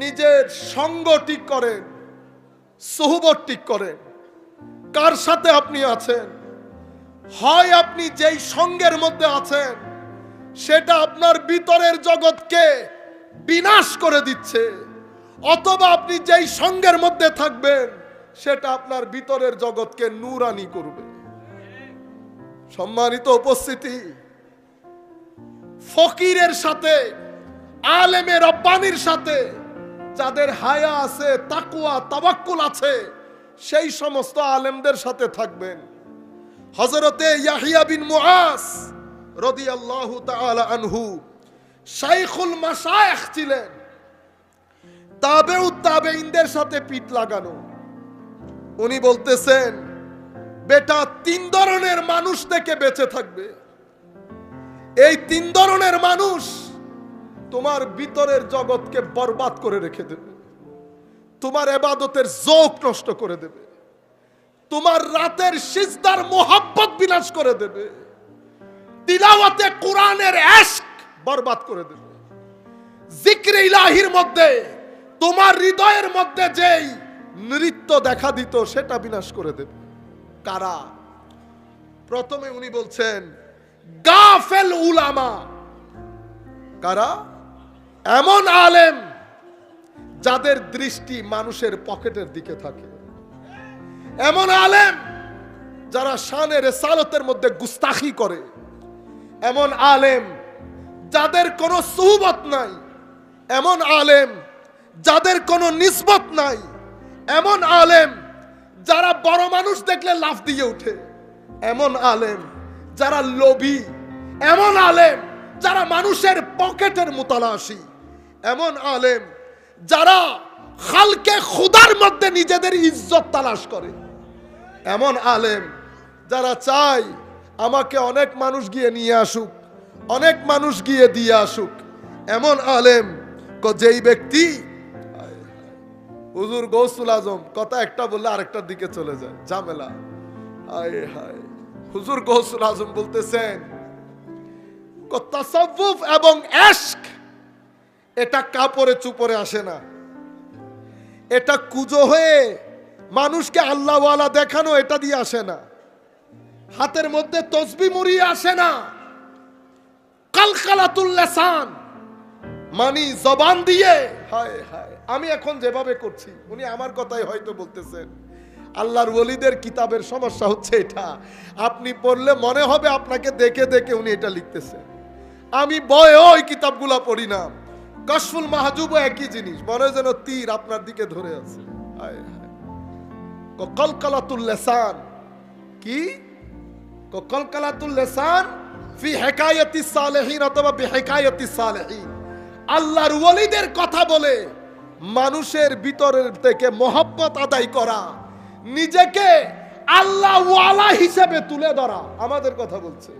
নিজের সঙ্গ ঠিক করেন, সহুবত ঠিক করেন। কার সাথে আপনি আছেন? হয় আপনি যেই সঙ্গের মধ্যে আছেন, সেটা আপনার ভিতরের জগৎকে বিনাশ করে দিচ্ছে, অথবা আপনি যেই সঙ্গের মধ্যে থাকবেন, সেটা আপনার ভিতরের জগৎকে নূরানি করবে। সম্মানিত উপস্থিতি, ফকিরের সাথে আলেমের রব্বানির সাথে যাদের হায়া আছে তাকুয়া তাবাক্কুল আছে, সেই সমস্ত আলেমদের সাথে থাকবেন। হজরতে ইয়াহিয়া বিন মুআস রাদিয়াল্লাহু তাআলা আনহু শাইখুল মাশায়েখ ছিলেন। তাবেউ তাবেইনদের সাথে পিঠ লাগানো। উনি বলতেছেন, বেটা, তিন ধরনের মানুষ থেকে বেঁচে থাকবে। এই তিন ধরনের মানুষ তোমার ভিতরের জগৎকে বরবাদ করে রেখে দেবে। তোমার এবাদতের জোক নষ্ট করে দেবে। তোমার রাতের সিজদার মোহাব্বত বিনাশ করে দেবে। তিলাওয়াতে কোরআনের এশক বরবাদ করে দেবে। জিক্রে ইলাহির মধ্যে, তোমার হৃদয়ের মধ্যে যেই নৃত্য দেখা দিত, সেটা বিনাশ করে দেবে। কারা? প্রথমে উনি বলছেন, গাফেল উলামা। কারা? এমন আলেম যাদের দৃষ্টি মানুষের পকেটের দিকে থাকে। এমন আলেম যারা শানের সালতের মধ্যে গুস্তাখি করে। এমন আলেম যাদের কোনো সুহবত নাই। এমন আলেম যাদের কোনো নিসবত নাই। এমন আলেম যারা বড় মানুষ দেখলে লাফ দিয়ে ওঠে। এমন আলেম যারা লোভী। এমন আলেম যারা মানুষের পকেটের মোতালাসি। এমন আলেম যারা খালকে খুদার মধ্যে নিজেদের ইজ্জত তালাশ করে। এমন আলেম যারা চায় আমাকে অনেক মানুষ গিয়ে নিয়ে আসুক, অনেক মানুষ গিয়ে দিয়ে আসুক। এমন আলেম যেই ব্যক্তি, হুজুর গৌসুল আজম, কথা একটা বললে আরেকটার দিকে চলে যায়, ঝামেলা। হায় হায়, হুজুর গৌসুল আজম বলতেছেন তাসাউফ এবং এশক এটা কাপড়ে চুপড়ে আসে না। এটা কুজো হয়ে মানুষকে আল্লাহওয়ালা দেখানো এটা দিয়ে আসে না। হাতের মধ্যে তসবি মুড়িয়ে আসে না। কালকালাতুল লেসান, মানি জবান দিয়ে, হায় হায়, আমি এখন যেভাবে করছি, উনি আমার কথাই হয়তো বলতেছেন। আল্লাহর ওলিদের কিতাবের সমস্যা হচ্ছে এটা। আপনি পড়লে মনে হবে আপনাকে দেখে দেখে উনি এটা লিখতেছেন। আমি বয় ওই কিতাবগুলা পড়ি না। কশফুল মাহজুবও একই জিনিস। মনে যেন তীর আপনার দিকে ধরে আছে। হায় লেসান। ক- কলকলাতুল লেসান ফি হেকায়তি সালেহীন অথবা বেহেকায়তি সালেহীন। আল্লাহর ওলিদের কথা বলে মানুষের ভিতরের থেকে মহব্বত আদায় করা। নিজেকে আল্লাহ ওয়ালা হিসেবে তুলে ধরা। আমাদের কথা বলছে।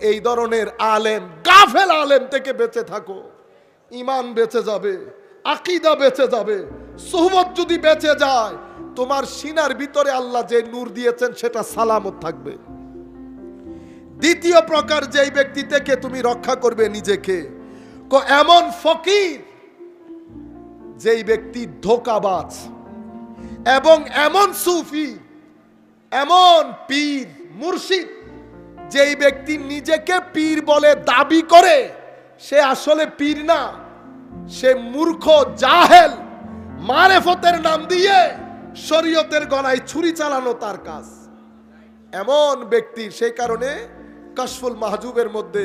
এই ধরনের আলেম, গাফেল আলেম থেকে বেঁচে থাকো। ইমান বেঁচে যাবে, আকিদা বেঁচে যাবে, সোহবত যদি বেঁচে যায়, তোমার সিনার ভিতরে আল্লাহ যে নূর দিয়েছেন সেটা সালামত থাকবে। দ্বিতীয় প্রকার যেই ব্যক্তি থেকে তুমি রক্ষা করবে নিজেকে এমন ফকির যেই ব্যক্তি ধোকাবাজ এবং এমন সুফি, এমন পীর, মুর্শিদ যেই ব্যক্তি নিজেকে পীর বলে দাবি করে সে আসলে পীর না, সে মূর্খ, জাহেল, মারেফতের নাম দিয়ে শরীয়তের গলায় ছুরি চালানো তার কাজ। এমন ব্যক্তি সেই কারণে কাশফুল মাহজুবের মধ্যে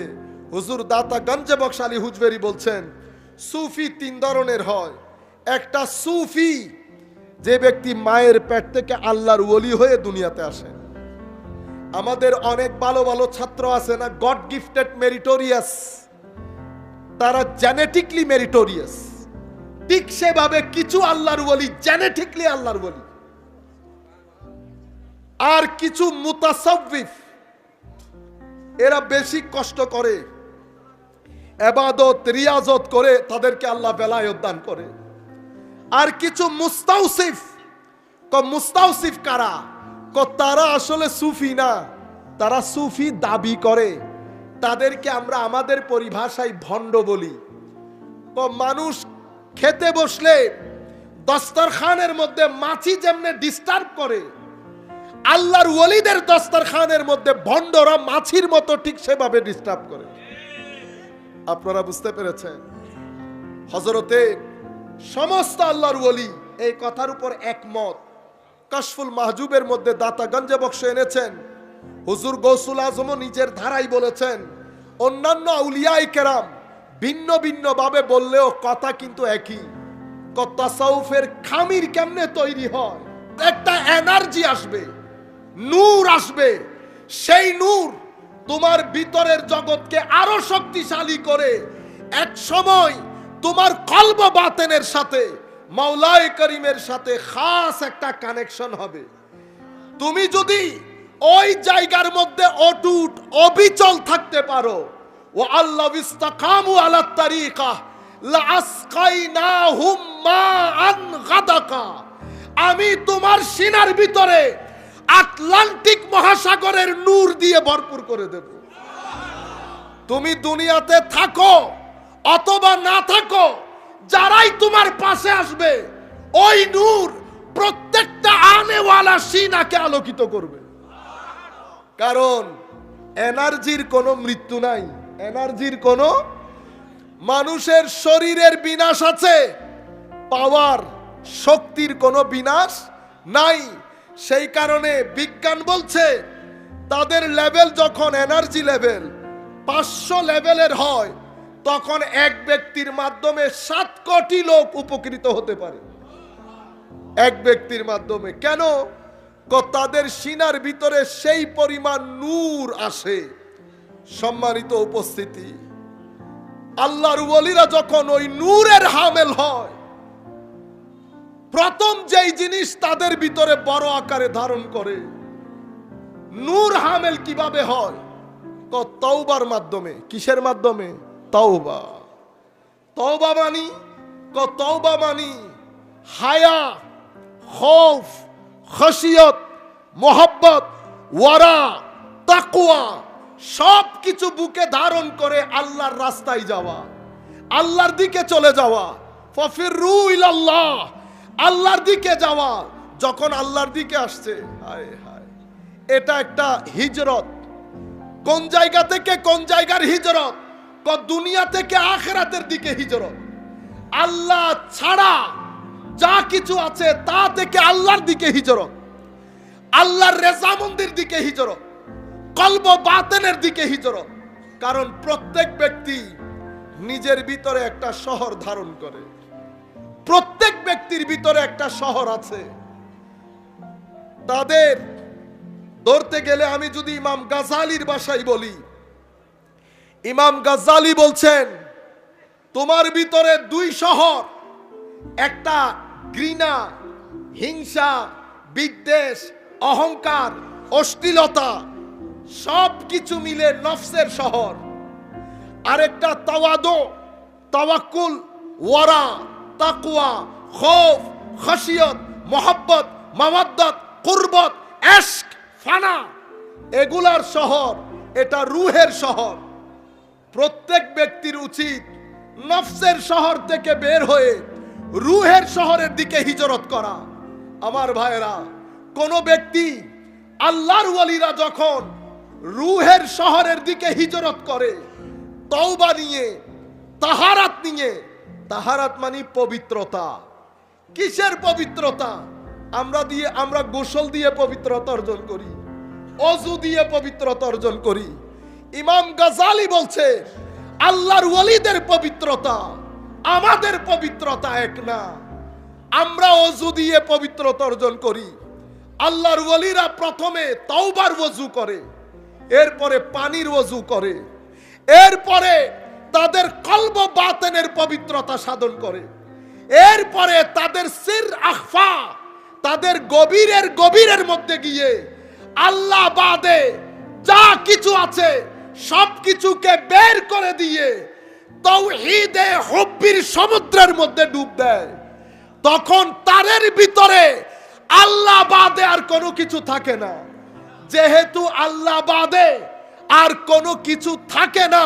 হুজুর দাতা গঞ্জে বক্স আলী হুজবেরি বলছেন, সুফি তিন ধরনের হয়। একটা সুফি, যে ব্যক্তি মায়ের পেট থেকে আল্লাহর ওলি হয়ে দুনিয়াতে আসে। আমাদের অনেক ভালো ভালো ছাত্র আছে না, গড গিফটেড মেরিটোরিয়াস। তারা জেনেটিকলি মেরিটোরিয়াস ঠিক সেভাবে কিছু আল্লাহর বলি জেনেটিকলি আল্লাহর বলি আর কিছু মুতাসাউফ এরা বেশি কষ্ট করে, এবাদত, রিয়াজত করে তাদেরকে আল্লাহ বেলায়ত দান করে। আর কিছু মুস্তাউসিফ, ক মুস্তাউসিফ কারা? ক তারা আসলে সুফি না, তারা সুফি দাবি করে। তাদেরকে আমরা আমাদের পরিভাষায় ভণ্ড বলি। তো মানুষ খেতে বসলে দস্তরখানের মধ্যে মাছি যেমনে ডিস্টার্ব করে, আল্লাহর ওলিদের দস্তরখানের মধ্যে ভণ্ডরা মাছির মতো ঠিক সেভাবে ডিস্টার্ব করে। আপনারা বুঝতে পেরেছেন? হজরতে সমস্ত আল্লাহর ওলি এই কথার উপর একমত। কাশফুল মাহজুবের মধ্যে দাতা গঞ্জে বক্স এনেছেন। হুজুর গৌসুল আজমও নিজের ধারাই বলেছেন অন্যান্য আউলিয়াই কেরাম ভিন্ন ভিন্ন ভাবে বললেও কথা কিন্তু একই। তাসাউফের খামির কেমনে তৈরি হয়? একটা এনার্জি আসবে, নূর আসবে। সেই নূর তোমার ভিতরের জগৎকে আরও শক্তিশালী করে এক সময় তোমার কলব বাতেনের সাথে, মাওলায় করিমের সাথে খাস একটা কানেকশন হবে। তুমি যদি ওই জায়গার মধ্যে অটুট, অবিচল থাকতে পারো ও আল্লাহ ইস্তাকামু আলা তারিকা লাসকাইনাহুম মাআন গাদাকা। আমি তোমার সিনার ভিতরে আটলান্টিক মহাসাগরের নূর দিয়ে ভরপুর করে দেব। তুমি দুনিয়াতে থাকো অথবা না থাকো, যারাই তোমার পাশে আসবে, ওই নূর প্রত্যেকটা আনেওয়ালা সিনাকে আলোকিত করবে। কারণ এনার্জির কোনো মৃত্যু নাই। এনার্জির কোনো মানুষের শরীরের বিনাশ আছে, পাওয়ার শক্তির কোনো বিনাশ নাই। সেই কারণে বিজ্ঞান বলছে, তাদের লেভেল যখন এনার্জি লেভেল পাঁচশো লেভেলের হয়, তখন এক ব্যক্তির মাধ্যমে সাত কোটি লোক উপকৃত হতে পারে। এক ব্যক্তির মাধ্যমে। কেন? তাদের সিনার ভিতরে সেই পরিমাণ নূর আসে। সম্মানিত উপস্থিতি, আল্লাহর ওলিরা যখন ওই নূরের হামেল হয়, প্রথম যেই জিনিস তাদের ভিতরে বড় আকারে ধারণ করে, নূর হামেল কীভাবে হয়? ক, তওবার মাধ্যমে। কিসের মাধ্যমে? তওবা। তওবা মানি, ক মানি হায়া খৌফ, খসিয়ত, মোহব্বত, ওয়ারা তাকুয়া সব কিছু বুকে ধারণ করে আল্লাহর রাস্তায় যাওয়া, আল্লাহর দিকে চলে যাওয়া। ফফিরু ইলাল্লাহ, আল্লাহর দিকে যাওয়া। যখন আল্লাহর দিকে আসছে, হায় হায়, এটা একটা হিজরত। কোন জায়গা থেকে কোন জায়গার হিজরত? দুনিয়া থেকে আখেরাতের দিকে হিজরত। আল্লাহ ছাড়া যা কিছু আছে তা থেকে আল্লাহর দিকে হিজরত। আল্লাহর রেজামন্দির দিকে হিজরত। কলব বাতেনের দিকে হিজরত। কারণ প্রত্যেক ব্যক্তি নিজের ভিতরে একটা শহর ধারণ করে। প্রত্যেক ব্যক্তির ভিতরে একটা শহর আছে। তাদের ধরতে গেলে আমি যদি ইমাম গাজালির বাসায় বলি, ইমাম গাজালি বলছেন, তোমার ভিতরে দুই শহর, একটা ঘৃণা, হিংসা, বিদ্বেষ, অহংকার, অশ্লীলতা সব কিছু মিলে নফসের শহর। আরেকটা তাওয়াদো, তাওয়াক্কুল, ওয়ারা তাকুয়া খৌফ খসিয়ত মোহাব্বত মামাদ্দত কুরবত, এশক, ফানা। এগুলার শহর, এটা রুহের শহর। প্রত্যেক ব্যক্তির উচিত নফসের শহর থেকে বের হয়ে রুহের শহরের দিকে হিজরত করা। আমার ভাইয়েরা, কোন ব্যক্তি আল্লাহর ওয়ালিরা যখন রুহের শহরের দিকে হিজরত করে, তওবা নিয়ে, তাহারাত নিয়ে। তাহারাত মানে পবিত্রতা। কিসের পবিত্রতা? আমরা দিয়ে, আমরা গোসল দিয়ে পবিত্রতা অর্জন করি অজু দিয়ে পবিত্রতা অর্জন করি। ইমাম গাজালি বলছে, আল্লাহর ওয়ালিদের পবিত্রতা আমাদের পবিত্রতা এক না। আমরা অজু দিয়ে পবিত্রতা অর্জন করি। আল্লাহর ওয়ালিরা প্রথমে তওবার ওযু করে। এরপরে পানির ওযু করে, এরপরে তাদের কলব বাতেনের পবিত্রতা সাধন করে, এরপরে তাদের সির আখফা, তাদের গভীরের গভীরের মধ্যে গিয়ে আল্লাহ বাদে যা কিছু আছে সব কিছুকে বের করে দিয়ে তৌহিদে হব্বির সমুদ্রের মধ্যে ডুব দেয়। তখন তারের ভিতরে আল্লাহ বাদে আর কোনো কিছু থাকে না। যেহেতু আল্লাহ বাদে, আর কোনো কিছু থাকে না,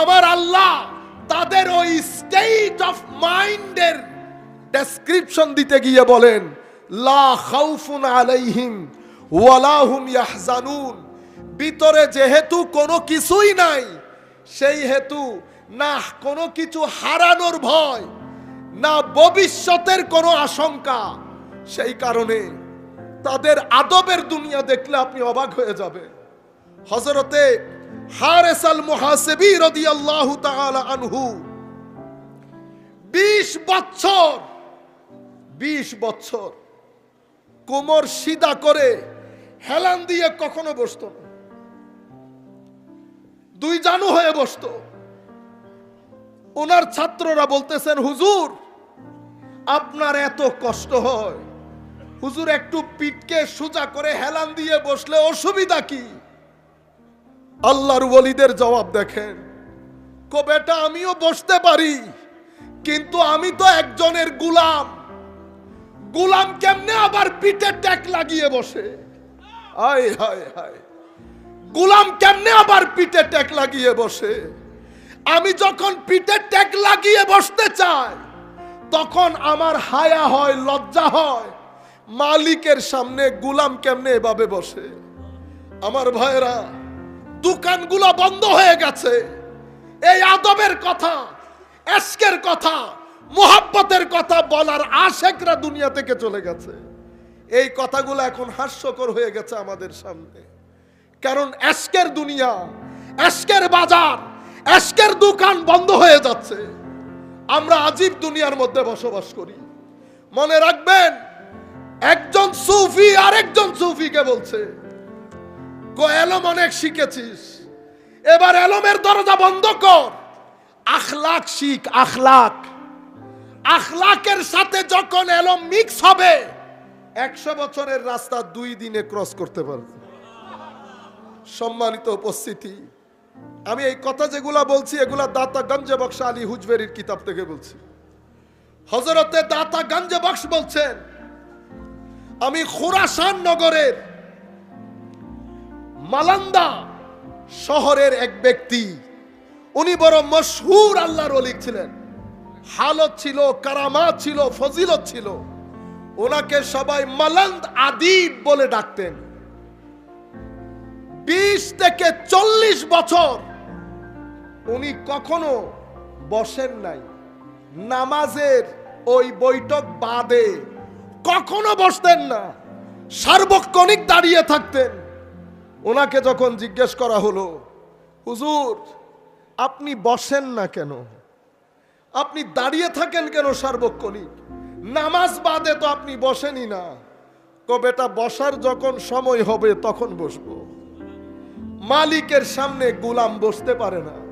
আমার আল্লাহ তাদের ওই স্টেট অফ মাইন্ডের ডেসক্রিপশন দিতে গিয়ে বলেন, লা খাউফুন আলাইহিম ওয়ালাহুম ইয়াহজানুন। ভিতরে যেহেতু কোনো কিছুই নাই সেই হেতু না কোনো কিছু হারানোর ভয়, না ভবিষ্যতের কোনো আশঙ্কা, সেই কারণে তাদের আদবের দুনিয়া দেখলে আপনি অবাক হয়ে যাবে। হজরতে হারেস আল মুহাসেবি রাদিয়াল্লাহু তাআলা আনহু 20 বছর 20 বছর কোমর সিধা করে হেলান দিয়ে কখনো বসতো না। দুই জানু হয়ে বসতো। ওনার ছাত্ররা বলতেছেন, হুজুর, আপনার এত কষ্ট হয়। হুজুর একটু পিঠকে সোজা করে হেলান দিয়ে বসলে অসুবিধা কি? আল্লাহর ওলিদের জবাব দেখেন, কো বেটা আমিও বসতে পারি, কিন্তু আমি তো একজনের গুলাম। গুলাম কেমনে আবার পিঠে ট্যাক লাগিয়ে বসে? হায় হায় হায়। গুলাম কেমনে আবার পিঠে ট্যাক লাগিয়ে বসে? আমি যখন পিঠে ট্যাক লাগিয়ে বসতে চাই, তখন আমার হায়া হয়, লজ্জা হয়। মালিকের সামনে গুলাম কেমনে এভাবে বসে? আমার ভাইরা দোকানগুলো বন্ধ হয়ে গেছে। এই আদবের কথা এসকের কথা, মোহাব্বতের কথা বলার আশেকরা দুনিয়া থেকে চলে গেছে। এই কথাগুলো এখন হাস্যকর হয়ে গেছে আমাদের সামনে। কারণ এসকের দুনিয়া এসকের বাজার এসকের দোকান বন্ধ হয়ে যাচ্ছে। আমরা আজীব দুনিয়ার মধ্যে বসবাস করি। মনে রাখবেন একজন সুফি আরেকজন সুফিকে বলছে গো অনেক শিখেছিস। এবার এলমের দরজা বন্ধ কর। আখলাক শিখ, আখলাক। আখলাকের সাথে যখন এলম মিক্স হবে, একশো বছরের রাস্তা দুই দিনে ক্রস করতে পারবে। সম্মানিত উপস্থিতি, আমি এই কথা যেগুলা বলছি, এগুলা দাতা গঞ্জে বক্স আলী হুজবেরির কিতাব থেকে বলছি। হজরতে দাতা গঞ্জে বক্স বলছেন আমি খুরাসান নগরের মালান্দা শহরের এক ব্যক্তি। উনি বড় মশহুর আল্লাহর অলিক ছিলেন। হালত ছিল, কারামাত ছিল, ফজিলত ছিল। ওনাকে সবাই মালান্দ আদিব বলে ডাকতেন। বিশ থেকে চল্লিশ বছর উনি কখনো বসেন নাই। নামাজের ওই বৈঠক বাদে কখনো বসতেন না। সার্বক্ষণিক দাঁড়িয়ে থাকতেন। ওনাকে যখন জিজ্ঞেস করা হলো, হুজুর, আপনি বসেন না কেন? আপনি দাঁড়িয়ে থাকেন কেন সার্বক্ষণিক? নামাজ বাদে তো আপনি বসেনই না। কবেটা বসার যখন সময় হবে, তখন বসবো। মালিকের সামনে গুলাম বসতে পারে না।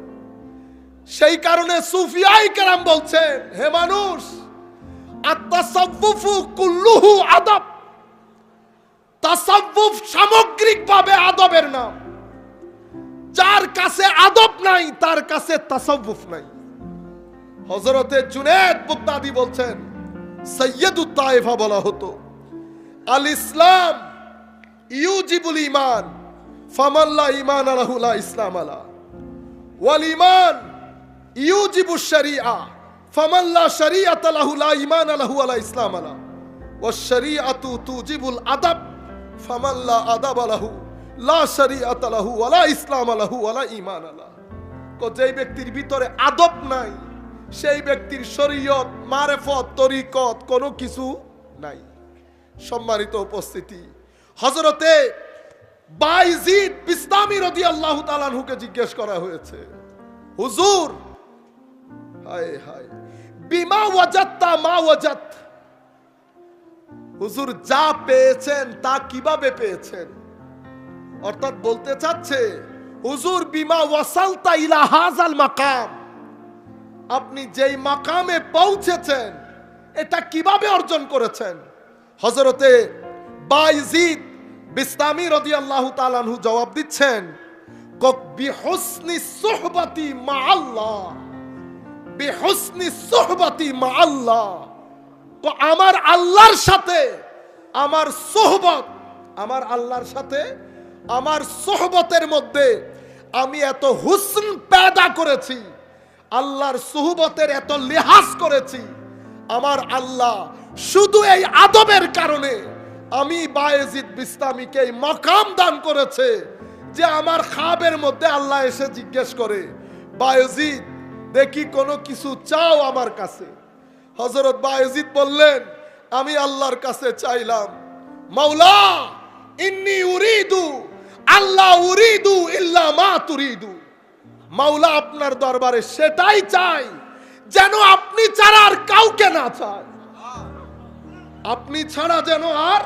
সেই কারণে সুফিয়াই কেরাম বলছেন, হে মানুষ কুল্লুহু আদব। তাসাব্বুফ সামগ্রিকভাবে আদবের নাম। যার কাছে আদব নাই, তার কাছে তাসাব্বুফ নাই। হজরতে জুনেদ বুগদাদি বলছেন সৈয়দুত তায়েফা বলা হতো, আল ইসলাম ইউজিবুল ইমান ফামাল্লা ইমান আলাহুলা ইসলাম আলা। ওয়াল ইমান ইউজিবু শরিয়া ফামাল্লা শরিয়াত আলাহুলা ইমান আলাহু আলা ইসলাম আলা। ওয়া শরিয়াতু তুজিবুল আদাব ফামাল্লা আদাব আলাহু লা শরিয়াত আলাহু ওয়ালা ইসলাম আলাহু ওয়ালা ইমান আলা। তো যেই ব্যক্তির ভিতরে আদব নাই, সেই ব্যক্তির শরীয়ত, মারেফত, তরিকত কোনো কিছু নাই। সম্মানিত উপস্থিতি হজরতে বাইজিদ বিস্তামি রদি আল্লাহ জিজ্ঞেস করা হয়েছে, হুজুর হায় হায়। বিমা ওয়াজাত্তা, মা ওয়াজাত। হুজুর যা পেয়েছেন তা কীভাবে পেয়েছেন? অর্থাৎ বলতে চাচ্ছে, হুজুর বিমা ওয়াসালতা ইলা হাজাল মাকাম। আপনি যেই মাকামে পৌঁছেছেন, এটা কীভাবে অর্জন করেছেন? হজরতে বাইজিদ বিস্তামি রদি আল্লাহ তালানহু জবাব দিচ্ছেন বিহসনি সোহবাতি মা আল্লাহ। আল্লাহ। তো আমার আল্লাহর সাথে, আমার সোহবত, আমার আল্লাহর সাথে, আমার সোহবতের মধ্যে আমি এত হুসন পেদা করেছি, আল্লাহর সোহবতের এত লিহাজ করেছি, আমার আল্লাহ শুধু এই আদবের কারণে আমি বায়েজিদ বিস্তামিকে এই মকাম দান করেছে যে আমার খাবের মধ্যে আল্লাহ এসে জিজ্ঞেস করে, বায়েজিদ দেখি কোনো কিছু চাও আমার কাছে। হজরত বায়েজিদ বললেন, আমি আল্লাহর কাছে চাইলাম, মাওলা, ইন্নি উরিদু আল্লাহ উরিদু ইল্লা মা তুরিদু। মাওলা আপনার দরবারে সেটাই চাই, যেন আপনি ছাড়া আর কাউকে না চায়। আপনি ছাড়া যেন আর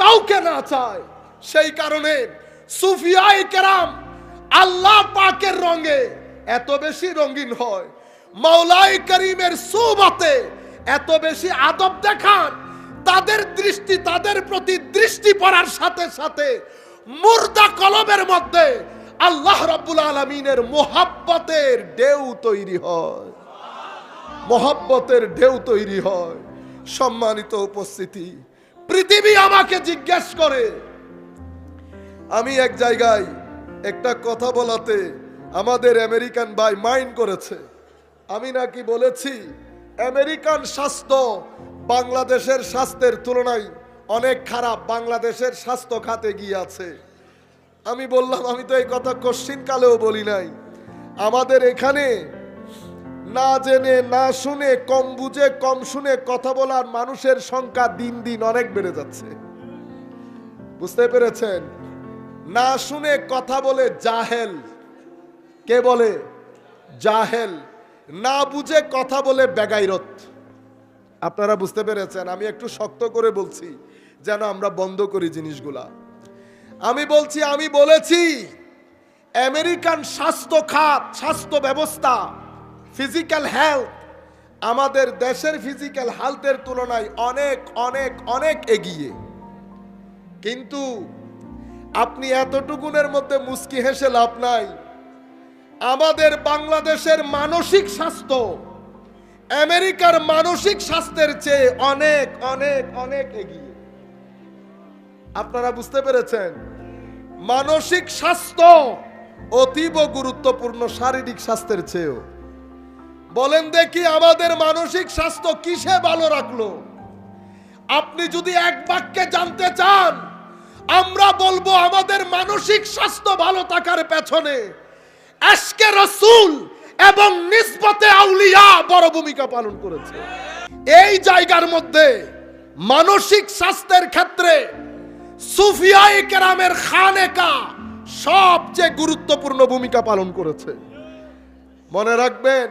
কাউকে না চায়। সেই কারণে সুফিয়াই কেরাম আল্লাহ পাকের রঙে এত বেশি রঙিন হয়। মাওলাই করিমের সুবাতে এত বেশি আদব দেখান। তাদের দৃষ্টি, তাদের প্রতি দৃষ্টি পড়ার সাথে সাথে মুর্দা কলমের মধ্যে আল্লাহ রাব্বুল আলমিনের মোহাব্বতের ঢেউ তৈরি হয়। মোহাব্বতের ঢেউ তৈরি হয়। সম্মানিত উপস্থিতি, পৃথিবী আমাকে জিজ্ঞেস করে, আমি এক জায়গায় একটা কথা বলাতে আমাদের আমেরিকান ভাই মাইন্ড করেছে। আমি নাকি বলেছি, আমেরিকান স্বাস্থ্য বাংলাদেশের স্বাস্থ্যের তুলনায় অনেক খারাপ, বাংলাদেশের স্বাস্থ্য খাতে গিয়ে আছে। আমি বললাম, আমি তো এই কথা কশ্চিন কালেও বলি নাই। আমাদের এখানে না জেনে, না শুনে, কম বুঝে, কম শুনে কথা বলার মানুষের সংখ্যা দিন দিন অনেক বেড়ে যাচ্ছে। বুঝতে পেরেছেন? না শুনে কথা বলে জাহেল। কে বলে? জাহেল। না বুঝে কথা বলে বেগাইরত। আপনারা বুঝতে পেরেছেন, আমি একটু শক্ত করে বলছি, যেন আমরা বন্ধ করি জিনিসগুলা। আমি বলছি, আমি বলেছি, আমেরিকান স্বাস্থ্য খাত, স্বাস্থ্য ব্যবস্থা, ফিজিক্যাল হেলথ, আমাদের দেশের ফিজিক্যাল হেলথের তুলনায় অনেক অনেক অনেক এগিয়ে। কিন্তু আপনি এতটুকুনের মধ্যে মুস্কি হেসে লাভ নাই। আমাদের বাংলাদেশের মানসিক স্বাস্থ্য, আমেরিকার মানসিক স্বাস্থ্যের চেয়ে অনেক অনেক অনেক এগিয়ে। আপনারা বুঝতে পেরেছেন? মানসিক স্বাস্থ্য অতীব গুরুত্বপূর্ণ শারীরিক স্বাস্থ্যের চেয়েও। বলেন দেখি আমাদের মানসিক স্বাস্থ্য কিসে ভালো রাখল? আপনি যদি এক বাক্যে জানতে চান, আমরা বলব আমাদের মানসিক স্বাস্থ্য ভালো থাকার পেছনে আজকে রসুল এবং নিসবতে আউলিয়া বড় ভূমিকা পালন করেছে। এই জায়গার মধ্যে মানসিক স্বাস্থ্যের ক্ষেত্রে সুফিয়াই কেরামের খানেকা সবচেয়ে গুরুত্বপূর্ণ ভূমিকা পালন করেছে। মনে রাখবেন,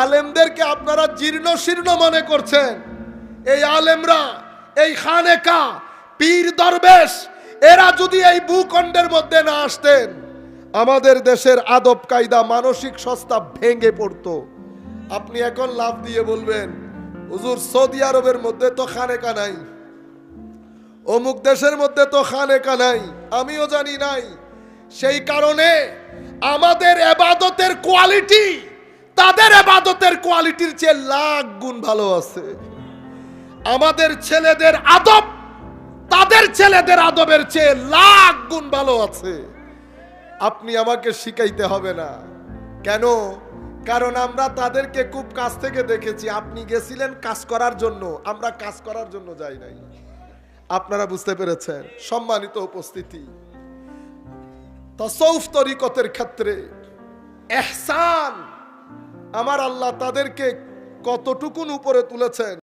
আলেমদেরকে আপনারা জীর্ণ শীর্ণ মনে করছেন। এই আলেমরা, এই খানেকা, পীর দরবেশ, এরা যদি এই ভূখণ্ডের মধ্যে না আসতেন আমাদের দেশের আদব কায়দা মানসিক সস্তা ভেঙে পড়তো। আপনি এখন লাভ দিয়ে বলবেন, হুজুর, সৌদি আরবের মধ্যে তো খানেকা নাই। অমুক দেশের মধ্যে তো খানেকা নাই। আমিও জানি নাই। সেই কারণে আমাদের এবাদতের কোয়ালিটি, তাদের এবাদতের কোয়ালিটির চেয়ে লাখ গুণ ভালো আছে। আমাদের ছেলেদের আদব, তাদের ছেলেদের আদবের চেয়ে লাখ গুণ ভালো আছে। আপনি আমাকে শিখাইতে হবে না। কেন? কারণ আমরা তাদেরকে খুব কাছ থেকে দেখেছি। আপনি গেছিলেন কাজ করার জন্য। আমরা কাজ করার জন্য যাই নাই। আপনারা বুঝতে পেরেছেন? সম্মানিত উপস্থিতি। তরিকতের ক্ষেত্রে এহসান আমার আল্লাহ তাদেরকে কতটুকুন উপরে তুলেছেন